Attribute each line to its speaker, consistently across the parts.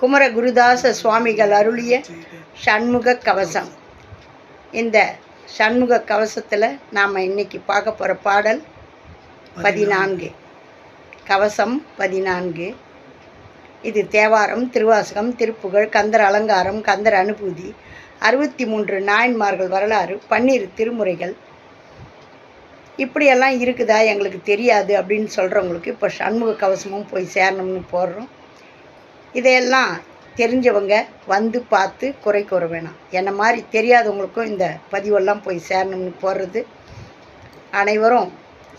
Speaker 1: குமர குருதாச சுவாமிகள் அருளிய சண்முக கவசம். இந்த சண்முக கவசத்தில் நாம் இன்னைக்கு பார்க்க போகிற பாடல் பதினான்கு. கவசம் பதினான்கு. இது தேவாரம் திருவாசகம் திருப்புகழ் கந்தர் அலங்காரம் கந்தர் அனுபூதி அறுபத்தி மூன்று நாயன்மார்கள் வரலாறு பன்னிரு திருமுறைகள். இப்படியெல்லாம் இருக்குதா எங்களுக்கு தெரியாது அப்படின்னு சொல்கிறவங்களுக்கு இப்போ சண்முக கவசமும் போய் சேரணும்னு போடுறோம். இதையெல்லாம் தெரிஞ்சவங்க வந்து பார்த்து குறை கூற வேணாம். என்ன மாதிரி தெரியாதவங்களுக்கும் இந்த பதிவெல்லாம் போய் சேரணும்னு போடுறது. அனைவரும்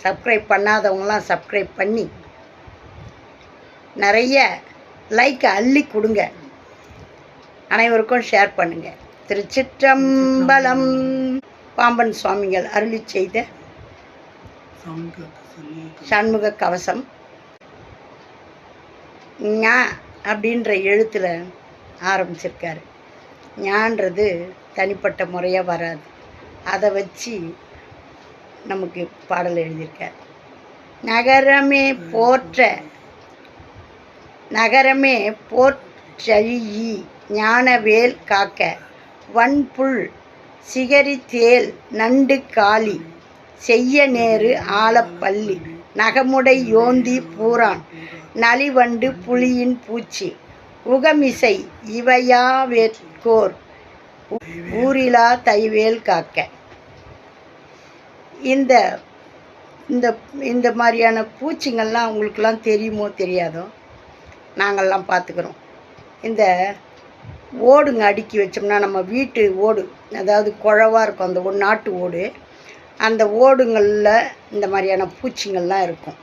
Speaker 1: சப்ஸ்கிரைப் பண்ணாதவங்களாம் சப்ஸ்கிரைப் பண்ணி நிறைய லைக்கை அள்ளி கொடுங்க. அனைவருக்கும் ஷேர் பண்ணுங்க. திருச்சிற்றம்பலம் பாம்பன் சுவாமிகள் அருளி செய்த சண்முக கவசம். ஞா அப்படின்ற எழுத்தில் ஆரம்பிச்சிருக்காரு. ஞான்றது தனிப்பட்ட முறையாக வராது. அதை வச்சு நமக்கு பாடல் எழுதியிருக்கார் நகரமே போற்ற நகரமே போற்றழி ஞானவேல் காக்க வன்புல் சிகரி தேல் நண்டு காளி செய்ய நேரு ஆலப்பள்ளி நகமுடை யோந்தி பூரான் நலிவண்டு புலியின் பூச்சி. உகமிசை இவையா வேட்கோர் ஊரிலா தைவேல் காக்க. இந்த இந்த இந்த மாதிரியான பூச்சிங்கள்லாம் அவங்களுக்குலாம் தெரியுமோ தெரியாதோ? நாங்கள்லாம் பார்த்துக்குறோம். இந்த ஓடுங்க அடுக்கி வச்சோம்னா நம்ம வீட்டு ஓடு அதாவது குழவாக இருக்கும் அந்த ஒரு நாட்டு ஓடு. அந்த ஓடுங்களில் இந்த மாதிரியான பூச்சிங்கள்லாம் இருக்கும்.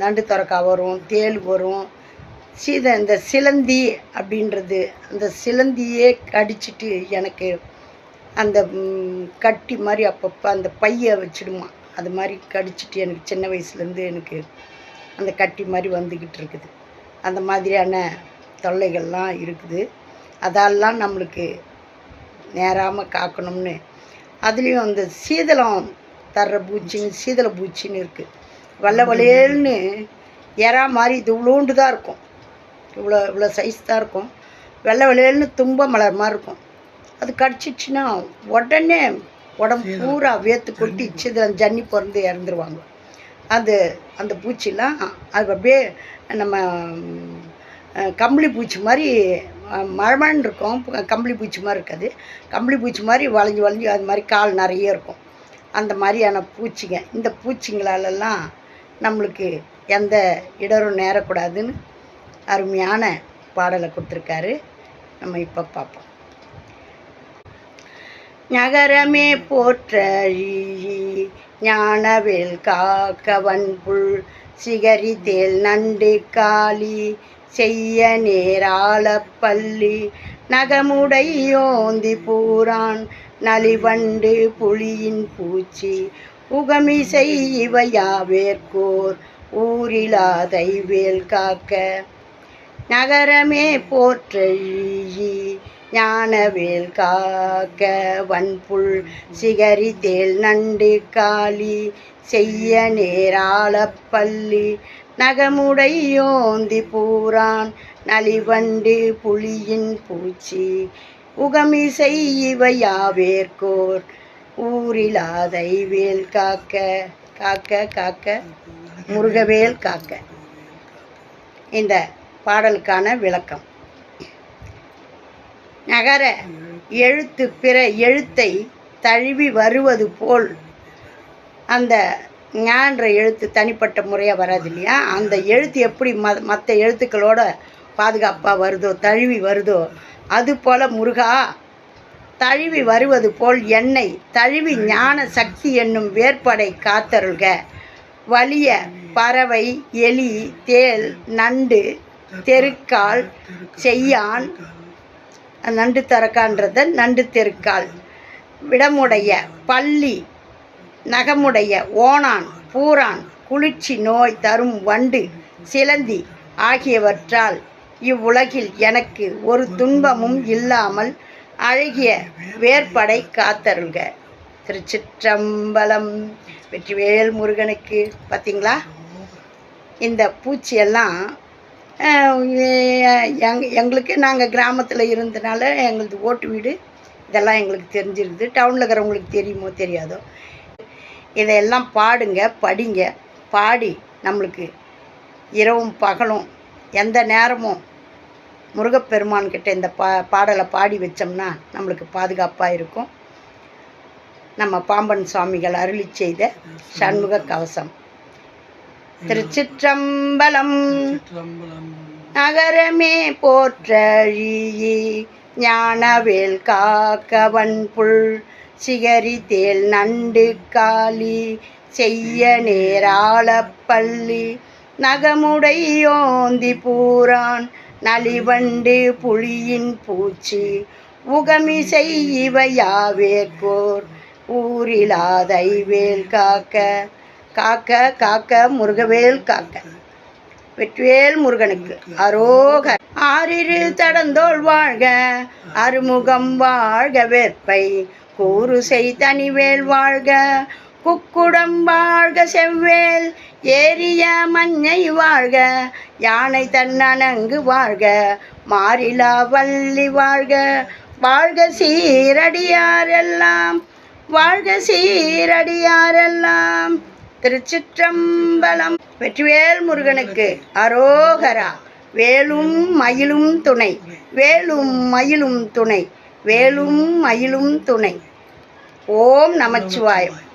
Speaker 1: நண்டு துறக்கா வரும் தேள் வரும். சீத இந்த சிலந்தி அப்படின்றது அந்த சிலந்தியே கடிச்சிட்டு எனக்கு அந்த கட்டி மாதிரி அப்பப்போ அந்த பையை வச்சிடுமா. அது மாதிரி கடிச்சிட்டு எனக்கு சின்ன வயசுலேருந்து எனக்கு அந்த கட்டி மாதிரி வந்துக்கிட்டு இருக்குது. அந்த மாதிரியான தொல்லைகள்லாம் இருக்குது. அதெல்லாம் நம்மளுக்கு நேராமல் காக்கணும்னு. அதுலேயும் அந்த சீதளம் தர்ற பூச்சின்னு சீதள பூச்சின்னு இருக்குது வெள்ளை வளையல்னு எறா மாதிரி இது இவ்வளோண்டு தான் இருக்கும். இவ்வளோ இவ்வளோ சைஸ் தான் இருக்கும். வெள்ளை வளையல்னு தும்ப மலர் மாதிரி இருக்கும். அது கடிச்சிச்சுன்னா உடனே உடம்பு பூரா வேத்து கொட்டி சீதளம் ஜன்னி பிறந்து இறந்துருவாங்க. அது அந்த பூச்சிலாம் அது அப்படியே நம்ம கம்பளி பூச்சி மாதிரி மழமழன்னு இருக்கும். கம்பளி பூச்சி மாதிரி இருக்காது. கம்பளி பூச்சி மாதிரி வளைஞ்சு வளைஞ்சு அது மாதிரி கால் நிறைய இருக்கும். அந்த மாதிரியான பூச்சிங்க. இந்த பூச்சிங்களாலெல்லாம் நம்மளுக்கு எந்த இடரும் நேரக்கூடாதுன்னு அருமையான பாடலை கொடுத்துருக்காரு. நம்ம இப்போ பார்ப்போம். நகரமே போற்றழி ஞானவேல் காக்கவன் புல் சிகரி தேல் நண்டு காளி செய்ய நேராள பள்ளி நகமுடையோந்தி பூரான் நலிவண்டு புலியின் பூச்சி உகமிசை இவையாவேற்கோர் ஊரிலாதை வேல் காக்க. நகரமே போற்றழி ஞானவேல் காக்க. வன்புல் சிகரி தேல் நண்டு காளி செய்ய நேராள பள்ளி. நகமுடையோந்தி பூரான் நலிவண்டு புலியின் பூச்சி. உகமிசை இவையாவேற்கோர் ஊரிலாதை வேல் காக்க காக்க காக்க முருகவேல் காக்க. இந்த பாடலுக்கான விளக்கம். நகர எழுத்து பிற எழுத்தை தழுவி வருவது போல் அந்த ஞான்ற எழுத்து தனிப்பட்ட முறையாக வராது இல்லையா அந்த எழுத்து எப்படி ம மற்ற எழுத்துக்களோட பாதுகாப்பாக வருதோ தழுவி வருதோ அது போல் முருகா தழுவி வருவது போல் என்னை தழுவி ஞான சக்தி என்னும் வேற்படை காத்தருள்க. வலிய பறவை எலி தேள் நண்டு தெருக்கால் செய்யான் நண்டு தரக்கான்றத நண்டு தெருக்கால். விடமுடைய பள்ளி நகமுடைய ஓணான் பூரான் குளிர்ச்சி நோய் தரும் வண்டு சிலந்தி ஆகியவற்றால் இவ்வுலகில் எனக்கு ஒரு துன்பமும் இல்லாமல் அழகிய வேற்படை காத்தருள்க. திருச்சிற்றம்பலம் வெற்றிவேல் முருகனுக்கு பார்த்தீங்களா இந்த பூச்சியெல்லாம் எங் எங்களுக்கு நாங்கள் கிராமத்தில் இருந்தனால எங்களது ஓட்டு வீடு இதெல்லாம் எங்களுக்கு தெரிஞ்சிருக்குது டவுனில் இருக்கிறவங்களுக்கு தெரியுமோ தெரியாதோ. இதையெல்லாம் பாடுங்க படிங்க. பாடி நம்மளுக்கு இரவும் பகலும் எந்த நேரமும் முருகப்பெருமான்கிட்ட இந்த பா பாடலை பாடி வச்சோம்னா நம்மளுக்கு பாதுகாப்பாக இருக்கும். நம்ம பாம்பன் சுவாமிகள் அருளி செய்த சண்முக கவசம். திருச்சிற்றம்பலம் நகரமே போற்றழியே ஞானவேல் காக்கவன் புல் சிகரி தேல் நண்டு காலி செய்ய நேராள பள்ளி நகமுடையோந்தி பூரான் நலிவண்டு புலியின் பூச்சி உகமிசை இவையாவேற்போர். ஊரிலாதை வேல் காக்க காக்க காக்க முருகவேல் காக்க. வெற்றிவேல் முருகனுக்கு அரோக ஆறிரு தடந்தோள் வாழ்க அருமுகம் வாழ்க வேற்பை. கூறு செய் தனிவேல் வாழ்க குக்குடம் வாழ்க செவ்வேல் ஏரிய மஞ்சை வாழ்க யானை தன்னணங்கு வாழ்க மாறிலா வள்ளி வாழ்க. வாழ்க சீரடியாரெல்லாம் வாழ்க சீரடியாரெல்லாம். திருச்சிற்றம்பலம். வெற்றிவேல் முருகனுக்கு அரோகரா வேலும் மயிலும் துணை வேலும் மயிலும் துணை வேலும் மயிலும் துணை. ஓம் நமச்சிவாயம்.